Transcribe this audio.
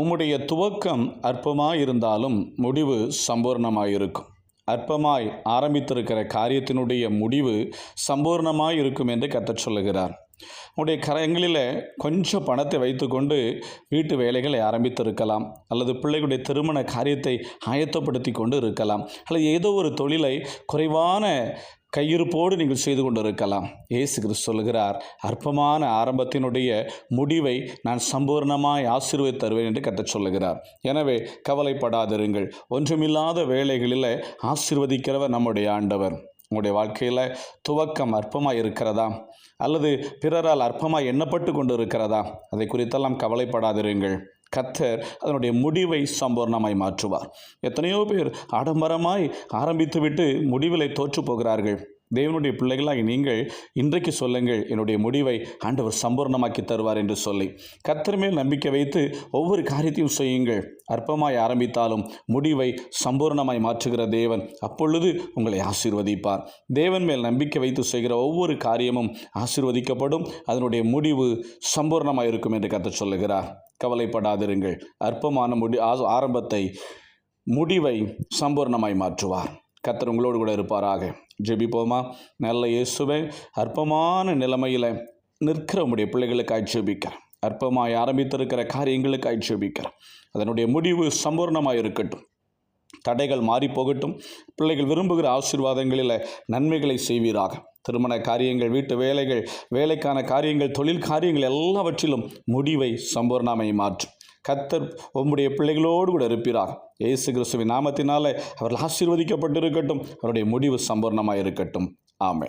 உம்முடைய துவக்கம் அற்பமாயிருந்தாலும் முடிவு சம்பூர்ணமாயிருக்கும். அற்பமாய் ஆரம்பித்திருக்கிற காரியத்தினுடைய முடிவு சம்பூர்ணமாய் இருக்கும் என்று கத்தச் சொல்லுகிறார். உடைய கரங்களில் கொஞ்சம் பணத்தை வைத்துக்கொண்டு வீட்டு வேலைகளை ஆரம்பித்திருக்கலாம் அல்லது பிள்ளைகளுடைய திருமண காரியத்தை ஆயத்தப்படுத்தி கொண்டு இருக்கலாம் அல்லது ஏதோ ஒரு தொழிலை குறைவான கையிருப்போடு நீங்கள் செய்து கொண்டு இருக்கலாம் இயேசு கிறிஸ்து சொல்லுகிறார் அற்பமான ஆரம்பத்தினுடைய முடிவை நான் சம்பூர்ணமாய் ஆசீர்வதி தருவேன் என்று கத்தச் சொல்லுகிறார். எனவே கவலைப்படாதிருங்கள். ஒன்றுமில்லாத வேலைகளில் ஆசிர்வதிக்கிறவர் நம்முடைய ஆண்டவர். உங்களுடைய வாழ்க்கையில் துவக்கம் அற்பமாக இருக்கிறதா? அல்லது பிறரால் அற்பமாக எண்ணப்பட்டு கொண்டு இருக்கிறதா அதை குறித்தெல்லாம் கவலைப்படாதிருங்கள். கத்தர் அதனுடைய முடிவை சம்பூர்ணமாய் மாற்றுவார். எத்தனையோ பேர் ஆடம்பரமாய் ஆரம்பித்துவிட்டு முடிவிலை தோற்று போகிறார்கள். தேவனுடைய பிள்ளைகளாகி நீங்கள் இன்றைக்கு சொல்லுங்கள் என்னுடைய முடிவை ஆண்டவர் சம்பூர்ணமாக்கி தருவார் என்று சொல்லி. கத்தர் மேல் நம்பிக்கை வைத்து ஒவ்வொரு காரியத்தையும் செய்யுங்கள். அற்பமாய் ஆரம்பித்தாலும் முடிவை சம்பூர்ணமாய் மாற்றுகிற தேவன் அப்பொழுது உங்களை ஆசீர்வதிப்பார். தேவன் மேல் நம்பிக்கை வைத்து செய்கிற ஒவ்வொரு காரியமும் ஆசீர்வதிக்கப்படும். அதனுடைய முடிவு சம்பூர்ணமாக இருக்கும் என்று கத்த சொல்லுகிறார். கவலைப்படாதிருங்கள். அற்பமான முடி ஆ- ஆரம்பத்தை முடிவை சம்பூர்ணமாய் மாற்றுவார். கத்தர் உங்களோடு கூட இருப்பாராக. ஜெபிப்போமா? நல்ல இயேசுவை அற்பமான நிலைமையில் நிற்கிற உடைய பிள்ளைகளுக்காய் ஜெபிக்கிறேன் அற்பமாய் ஆரம்பித்திருக்கிற காரியங்களுக்கு ஜெபிக்கிறேன் அதனுடைய முடிவு சம்பூர்ணமாக இருக்கட்டும். தடைகள் மாறி போகட்டும். பிள்ளைகள் விரும்புகிற ஆசீர்வாதங்களில் நன்மைகளை செய்வீராக. திருமண காரியங்கள் வீட்டு வேலைகள் வேலைக்கான காரியங்கள் தொழில் காரியங்கள் எல்லாவற்றிலும் முடிவை சம்பூர்ணமை மாற்றும். கத்தர் உம்முடைய பிள்ளைகளோடு கூட இருப்பிறார் இயேசு கிறிஸ்துவின் நாமத்தினாலே அவர்கள் ஆசீர்வதிக்கப்பட்டிருக்கட்டும். அவருடைய முடிவு சம்பூர்ணமாக இருக்கட்டும் ஆமே